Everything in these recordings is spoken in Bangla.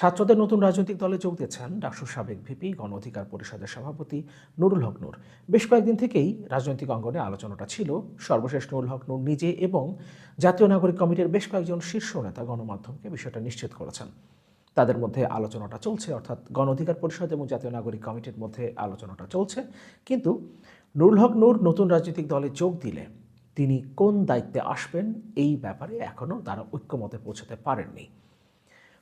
ছাত্রদের নতুন রাজনৈতিক দলে যোগ দিয়েছেন ডাকসুর সাবেক ভিপি, গণ অধিকার পরিষদের সভাপতি নুরুল হক নূর। বেশ কয়েকদিন থেকেই রাজনৈতিক অঙ্গনে আলোচনাটা ছিল। সর্বশেষ নুরুল হক নূর নিজে এবং জাতীয় নাগরিক কমিটির বেশ কয়েকজন শীর্ষ নেতা গণমাধ্যমকে বিষয়টা নিশ্চিত করেছেন। তাদের মধ্যে আলোচনাটা চলছে, অর্থাৎ গণ অধিকার পরিষদ এবং জাতীয় নাগরিক কমিটির মধ্যে আলোচনাটা চলছে। কিন্তু নুরুল হক নূর নতুন রাজনৈতিক দলে যোগ দিলে তিনি কোন দায়িত্বে আসবেন এই ব্যাপারে এখনও তারা ঐক্যমতে পৌঁছাতে পারেননি।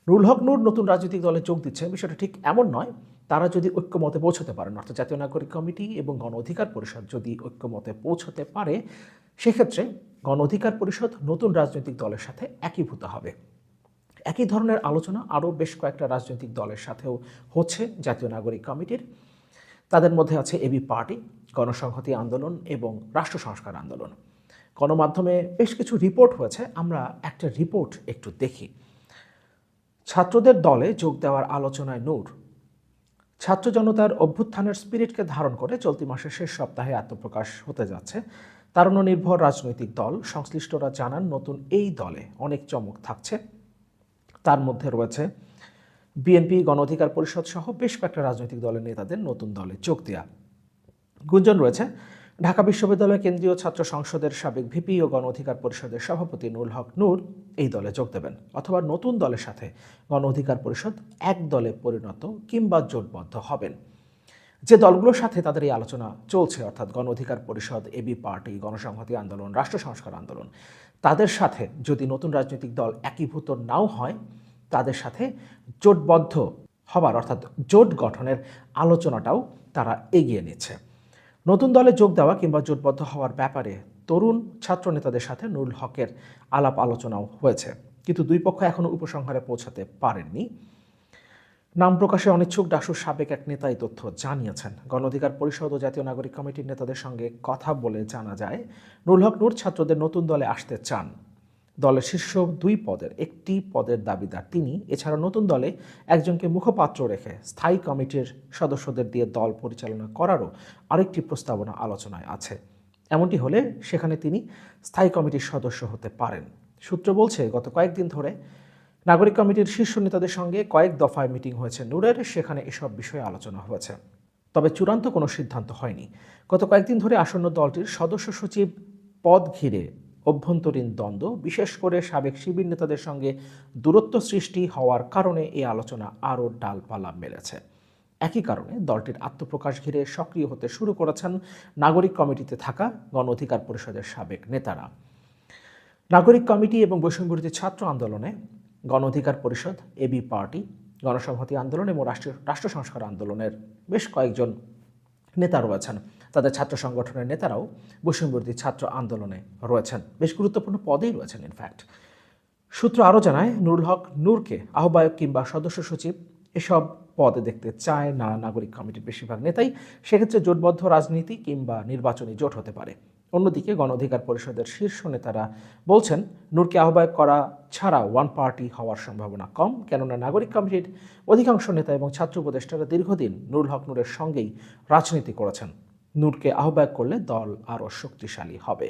রুল হক নূর নতুন রাজনৈতিক দলে যোগ দিচ্ছে, বিষয়টা ঠিক এমন নয়। তারা যদি ঐক্যমতে পৌঁছতে পারেন, অর্থাৎ জাতীয় নাগরিক কমিটি এবং গণ অধিকার পরিষদ যদি ঐক্যমতে পৌঁছতে পারে, সেক্ষেত্রে গণ অধিকার পরিষদ নতুন রাজনৈতিক দলের সাথে একীভূত হবে। একই ধরনের আলোচনা আরও বেশ কয়েকটা রাজনৈতিক দলের সাথেও হচ্ছে জাতীয় নাগরিক কমিটির। তাদের মধ্যে আছে এবি পার্টি, গণসংহতি আন্দোলন এবং রাষ্ট্র সংস্কার আন্দোলন। গণমাধ্যমে বেশ কিছু রিপোর্ট হয়েছে, আমরা একটা রিপোর্ট একটু দেখি। ছাত্রদের দলে যোগ দেওয়ার আলোচনায় নূর। ছাত্র জনতার অভ্যুত্থানের স্পিরিটকে ধারণ করে চলতি মাসের শেষ সপ্তাহে আত্মপ্রকাশ হতে যাচ্ছে। তারুণ্যনির্ভর রাজনৈতিক দল সংশ্লিষ্টরা জানান, নতুন এই দলে অনেক চমক থাকছে। তার মধ্যে রয়েছে বিএনপি গণ অধিকার পরিষদ সহ বেশ কয়েকটা রাজনৈতিক দলের নেতাদের নতুন দলে যোগ দেওয়া গুঞ্জন রয়েছে ঢাকা বিশ্ববিদ্যালয় কেন্দ্রীয় ছাত্র সংসদের সাবেক ভিপি ও গণ অধিকার পরিষদের সভাপতি নুল হক নূর এই দলে যোগ দেবেন অথবা নতুন দলের সাথে গণ অধিকার পরিষদ এক দলে পরিণত কিংবা জোটবদ্ধ হবেন। যে দলগুলোর সাথে তাদের এই আলোচনা চলছে, অর্থাৎ গণ অধিকার পরিষদ এবি পার্টি, গণসংহতি আন্দোলন, রাষ্ট্র সংস্কার আন্দোলন, তাদের সাথে যদি নতুন রাজনৈতিক দল একীভূত নাও হয়, তাদের সাথে জোটবদ্ধ হবার, অর্থাৎ জোট গঠনের আলোচনাটাও তারা এগিয়ে নিচ্ছে। নতুন দলে যোগ দেওয়া কিংবা জোটবদ্ধ হওয়ার ব্যাপারে তরুণ ছাত্র নেতাদের সাথে নুরুল হকের আলাপ আলোচনাও হয়েছে। কিন্তু দুই পক্ষ এখনও উপসংহারে পৌঁছাতে পারেননি। নাম প্রকাশে অনিচ্ছুক ডাসুর সাবেক এক নেতা এই তথ্য জানিয়েছেন। গণ অধিকার পরিষদ ও জাতীয় নাগরিক কমিটির নেতাদের সঙ্গে কথা বলে জানা যায়, নুরুল হক নূর ছাত্রদের নতুন দলে আসতে চান। দলের শীর্ষ দুই পদের একটি পদের দাবিদার। তিনি এছাড়া নতুন দলে একজনকে মুখপাত্র রেখে স্থায়ী কমিটির সদস্যদের দিয়ে দল পরিচালনা করারও আরেকটি প্রস্তাবনা আলোচনায় আছে। এমনটি হলে সেখানে তিনি স্থায়ী কমিটির সদস্য হতে পারেন। সূত্র বলছে, গত কয়েকদিন ধরে নাগরিক কমিটির শীর্ষ নেতাদের সঙ্গে কয়েক দফায় মিটিং হয়েছে নূরের, সেখানে এসব বিষয়ে আলোচনা হয়েছে। তবে চূড়ান্ত কোনো সিদ্ধান্ত হয়নি। গত কয়েকদিন ধরে আসন্ন দলটির সদস্য সচিব পদ ঘিরে অভ্যন্তরীণ দ্বন্দ্ব, বিশেষ করে সাবেক শিবির নেতাদের সঙ্গে দূরত্ব সৃষ্টি হওয়ার কারণে এই আলোচনা আরও ডালপালা মেলেছে। একই কারণে দলটির আত্মপ্রকাশ ঘিরে সক্রিয় হতে শুরু করেছেন নাগরিক কমিটিতে থাকা গণ অধিকার পরিষদের সাবেক নেতারা। নাগরিক কমিটি এবং বৈষম্যবিরোধী ছাত্র আন্দোলনে গণ অধিকার পরিষদ, এবি পার্টি, গণসংহতি আন্দোলন এবং রাষ্ট্র রাষ্ট্র সংস্কার আন্দোলনের বেশ কয়েকজন নেতা রয়েছেন। তাদের ছাত্র সংগঠনের নেতারাও বৈষম্যবিরোধী ছাত্র আন্দোলনে রয়েছেন। বেশ গুরুত্বপূর্ণ পদেই রয়েছেন ইনফ্যাক্ট সূত্র আরও জানায়, নুরুল হক নূরকে আহ্বায়ক কিংবা সদস্য সচিব এসব পদে দেখতে চায় না নাগরিক কমিটির বেশিরভাগ নেতাই। সেক্ষেত্রে জোটবদ্ধ রাজনীতি কিংবা নির্বাচনী জোট হতে পারে। অন্যদিকে গণ অধিকার পরিষদের শীর্ষ নেতারা বলছেন, নূরকে আহ্বায়ক করা ছাড়া ওয়ান পার্টি হওয়ার সম্ভাবনা কম, কেননা নাগরিক কমিটির অধিকাংশ নেতা এবং ছাত্র উপদেষ্টারা দীর্ঘদিন নুরুল হক নূরের সঙ্গেই রাজনীতি করেছেন। নূরকে আহ্বায়ক করলে দল আরও শক্তিশালী হবে।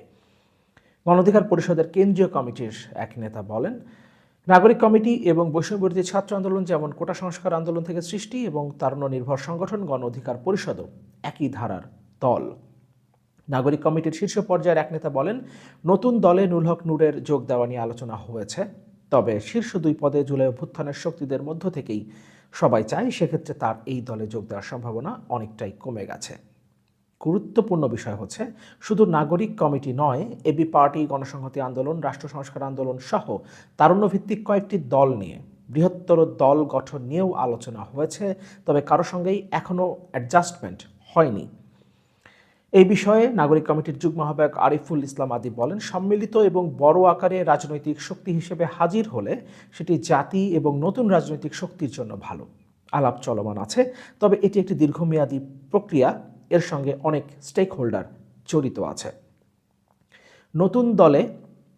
গণ অধিকার পরিষদের কেন্দ্রীয় কমিটির এক নেতা বলেন, নাগরিক কমিটি এবং বৈষম্যবিরোধী ছাত্র আন্দোলন যেমন কোটা সংস্কার আন্দোলন থেকে সৃষ্টি এবং তারুণ্য নির্ভর সংগঠন গণ অধিকার পরিষদও একই ধারার দল। নাগরিক কমিটির শীর্ষ পর্যায়ের এক নেতা বলেন, নতুন দলে নুল হক নূরের যোগ দেওয়া নিয়ে আলোচনা হয়েছে। তবে শীর্ষ দুই পদে জুলাই অভ্যুত্থানের শক্তিদের মধ্য থেকেই সবাই চায়, সেক্ষেত্রে তার এই দলে যোগ দেওয়ার সম্ভাবনা অনেকটাই কমে গেছে। গুরুত্বপূর্ণ বিষয় হচ্ছে, শুধু নাগরিক কমিটি নয়, এবি পার্টি, গণসংহতি আন্দোলন, রাষ্ট্র সংস্কার আন্দোলন সহ তারুণ্যভিত্তিক কয়েকটি দল নিয়ে বৃহত্তর দল গঠন নিয়েও আলোচনা হয়েছে, তবে কারও সঙ্গেই এখনও অ্যাডজাস্টমেন্ট হয়নি। এই বিষয়ে নাগরিক কমিটির যুগ্ম আহ্বায়ক আরিফুল ইসলাম আদি বলেন, সম্মিলিত এবং বড় আকারে রাজনৈতিক শক্তি হিসেবে হাজির হলে সেটি জাতি এবং নতুন রাজনৈতিক শক্তির জন্য ভালো। আলাপ চলমান আছে, তবে এটি একটি দীর্ঘমেয়াদী প্রক্রিয়া। এর সঙ্গে অনেক স্টেক হোল্ডার জড়িত আছে। নতুন দলে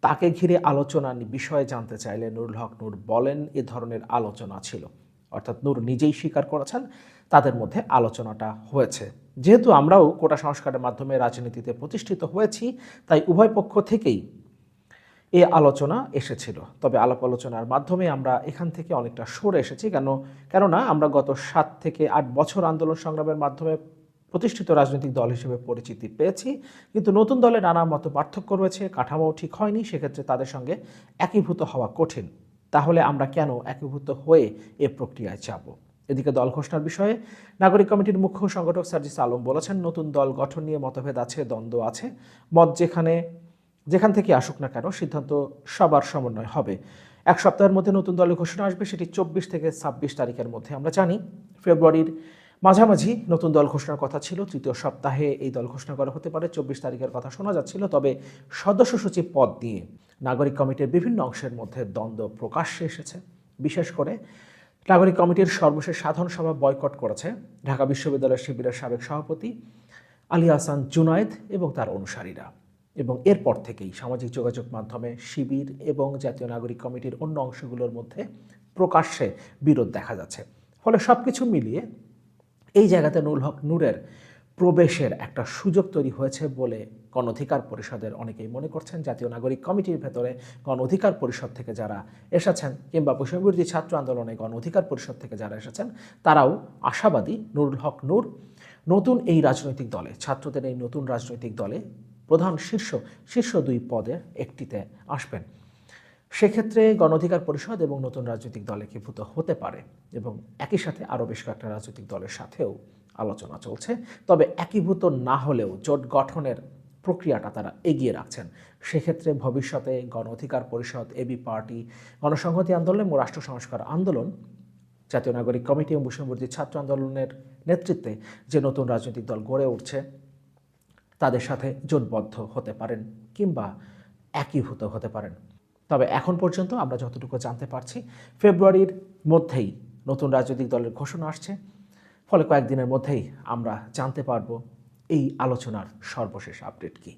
তাকে ঘিরে আলোচনা বিষয়ে জানতে চাইলে নুরুল হক নূর বলেন, এ ধরনের আলোচনা ছিল। অর্থাৎ নূর নিজেই স্বীকার করেছেন, তাদের মধ্যে আলোচনাটা হয়েছে। যেহেতু আমরাও কোটা সংস্কারের মাধ্যমে রাজনীতিতে প্রতিষ্ঠিত হয়েছি, তাই উভয় পক্ষ থেকেই এ আলোচনা এসেছিল। তবে আলাপ আলোচনার মাধ্যমে আমরা এখান থেকে অনেকটা সরে এসেছি, কেন, কেননা আমরা গত সাত থেকে আট বছর আন্দোলন সংগ্রামের মাধ্যমে প্রতিষ্ঠিত রাজনৈতিক দল হিসেবে পরিচিতি পেয়েছি, কিন্তু নতুন দলে নানা মতো পার্থক্য রয়েছে কাঠামো ঠিক হয়নি, সেক্ষেত্রে তাদের সঙ্গে একীভূত হওয়া কঠিন। তাহলে আমরা কেন একীভূত হয়ে এ প্রক্রিয়ায় যাব? এদিকে দল ঘোষণার বিষয়ে নাগরিক কমিটির মুখ্য সংগঠক সার্জিস আলম বলেছেন, নতুন দল গঠন নিয়ে মতভেদ আছে, দ্বন্দ্ব আছে। মত যেখানে, যেখান থেকে আসুক না কেন, সিদ্ধান্ত সবার সমন্বয় হবে। এক সপ্তাহের মধ্যে নতুন দলের ঘোষণা আসবে, সেটি চব্বিশ থেকে ছাব্বিশ তারিখের মধ্যে। আমরা জানি, ফেব্রুয়ারির মাঝামাঝি নতুন দল ঘোষণার কথা ছিল, তৃতীয় সপ্তাহে এই দল ঘোষণা করা হতে পারে, চব্বিশ তারিখের কথা শোনা যাচ্ছিল, তবে সদস্য সচিব পদ নিয়ে নাগরিক কমিটির বিভিন্ন অংশের মধ্যে দ্বন্দ্ব প্রকাশ্যে এসেছে। বিশেষ করে নাগরিক কমিটির সর্বশেষ সাধারণ সভা বয়কট করেছে ঢাকা বিশ্ববিদ্যালয় শিবিরের সাবেক সভাপতি আলী হাসান জুনায়েদ এবং তার অনুসারীরা। এবং এরপর থেকেই সামাজিক যোগাযোগ মাধ্যমে শিবির এবং জাতীয় নাগরিক কমিটির অন্য অংশগুলোর মধ্যে প্রকাশ্যে বিরোধ দেখা যাচ্ছে। ফলে সব কিছু মিলিয়ে এই জায়গাতে নুরুল হক নূরের প্রবেশের একটা সুযোগ তৈরি হয়েছে বলে গণ অধিকার পরিষদের অনেকেই মনে করছেন। জাতীয় নাগরিক কমিটির ভেতরে গণ অধিকার পরিষদ থেকে যারা এসেছেন কিংবা বৈষম্যবিরোধী ছাত্র আন্দোলনে গণ অধিকার পরিষদ থেকে যারা এসেছেন, তারাও আশাবাদী নুরুল হক নূর নতুন এই রাজনৈতিক দলে, ছাত্রদের এই নতুন রাজনৈতিক দলে প্রধান শীর্ষ শীর্ষ দুই পদের একটিতে আসবেন। সেক্ষেত্রে গণ অধিকার পরিষদ এবং নতুন রাজনৈতিক দল একীভূত হতে পারে এবং একই সাথে আরও বেশ কয়েকটা রাজনৈতিক দলের সাথেও আলোচনা চলছে। তবে একীভূত না হলেও জোট গঠনের প্রক্রিয়াটা তারা এগিয়ে রাখছেন। সেক্ষেত্রে ভবিষ্যতে গণ অধিকার পরিষদ এবি পার্টি, গণসংহতি আন্দোলন এবং রাষ্ট্র সংস্কার আন্দোলন, জাতীয় নাগরিক কমিটি এবং বৈষম্যবিরোধী ছাত্র আন্দোলনের নেতৃত্বে যে নতুন রাজনৈতিক দল গড়ে উঠছে, তাদের সাথে জোটবদ্ধ হতে পারেন কিংবা একীভূত হতে পারেন। তবে এখন পর্যন্ত আমরা যতটুকু জানতে পারছি, ফেব্রুয়ারির মধ্যেই নতুন রাজনৈতিক দলের ঘোষণা আসছে। ফলে কয়েকদিনের মধ্যেই আমরা জানতে পারব এই আলোচনার সর্বশেষ আপডেট কী।